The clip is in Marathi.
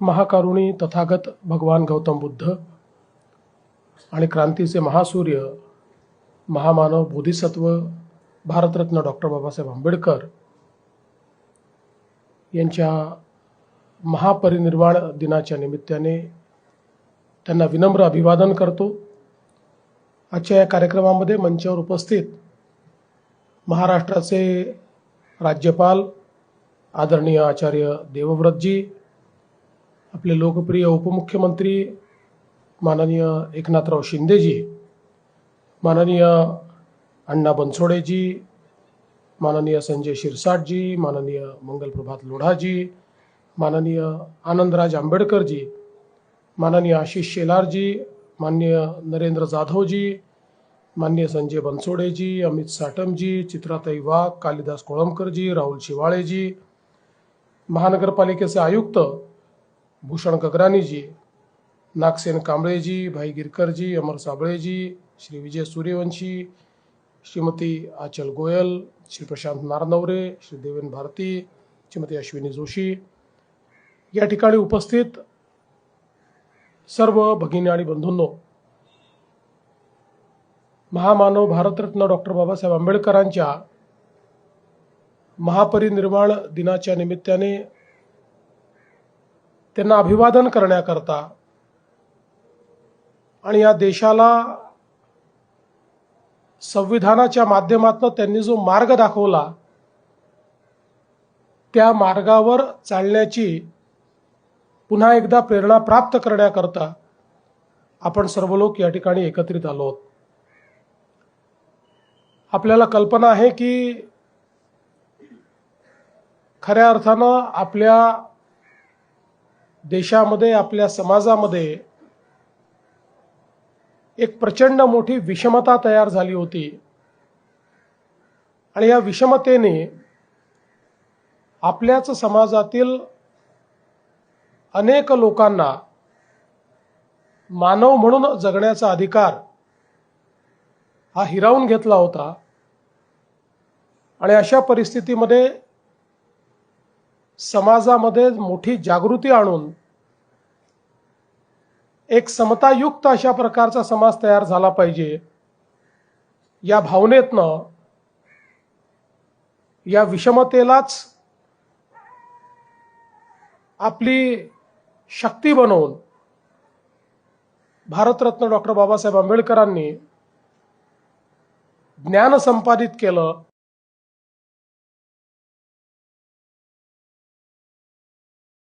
महाकारुणी तथागत भगवान गौतम बुद्ध आणि क्रांतीचे महासूर्य महामानव बोधिसत्व भारतरत्न डॉक्टर बाबासाहेब आंबेडकर यांच्या महापरिनिर्वाण दिनाच्या निमित्ताने त्यांना विनम्र अभिवादन करतो. आजच्या या कार्यक्रमामध्ये मंचावर उपस्थित महाराष्ट्राचे राज्यपाल आदरणीय आचार्य देवव्रतजी आपले लोकप्रिय उपमुख्यमंत्री माननीय एकनाथराव शिंदेजी माननीय अण्णा बनसोडेजी माननीय संजय शिरसाटजी माननीय मंगलप्रभात लोढाजी माननीय आनंदराज आंबेडकरजी माननीय आशिष शेलारजी माननीय नरेंद्र जाधवजी माननीय संजय बनसोडेजी अमित साटमजी चित्राताई वाघ कालिदास कोळंबकरजी राहुल शिवाळेजी महानगरपालिकेचे आयुक्त भूषण गगरानीजी नागसेन कांबळेजी भाई गिरकरजी अमर साबळेजी श्री विजय सूर्यवंशी श्रीमती आचल गोयल श्री प्रशांत नारनवरे श्री देवेन भारती श्रीमती अश्विनी जोशी. या ठिकाणी उपस्थित सर्व भगिनी आणि बंधूंनो महामानव भारतरत्न डॉक्टर बाबासाहेब आंबेडकरांच्या महापरिनिर्वाण दिनाच्या निमित्ताने त्यांना अभिवादन करण्याकरता. आणि या देशाला संविधानाच्या माध्यमातून त्यांनी जो मार्ग दाखवला त्या मार्गावर चालण्याची पुन्हा एकदा प्रेरणा प्राप्त करण्याकरता आपण सर्व लोक या ठिकाणी एकत्रित आलो आहोत. आपल्याला कल्पना आहे की खऱ्या अर्थानं आपल्या देशामध्ये आपल्या समाजामध्ये एक प्रचंड मोठी विषमता तयार झाली होती. आणि या विषमतेने आपल्याच समाजातील अनेक लोकांना मानव म्हणून जगण्याचा अधिकार हा हिरावून घेतला होता. आणि अशा परिस्थितीमध्ये समाजामध्ये मोठी जागृती आणून एक समतायुक्त अशा प्रकारचा समाज तयार झाला पाहिजे. या भावनेतनं या विषमतेलाच आपली शक्ती बनवून भारतरत्न डॉक्टर बाबासाहेब आंबेडकरांनी ज्ञान संपादित केलं.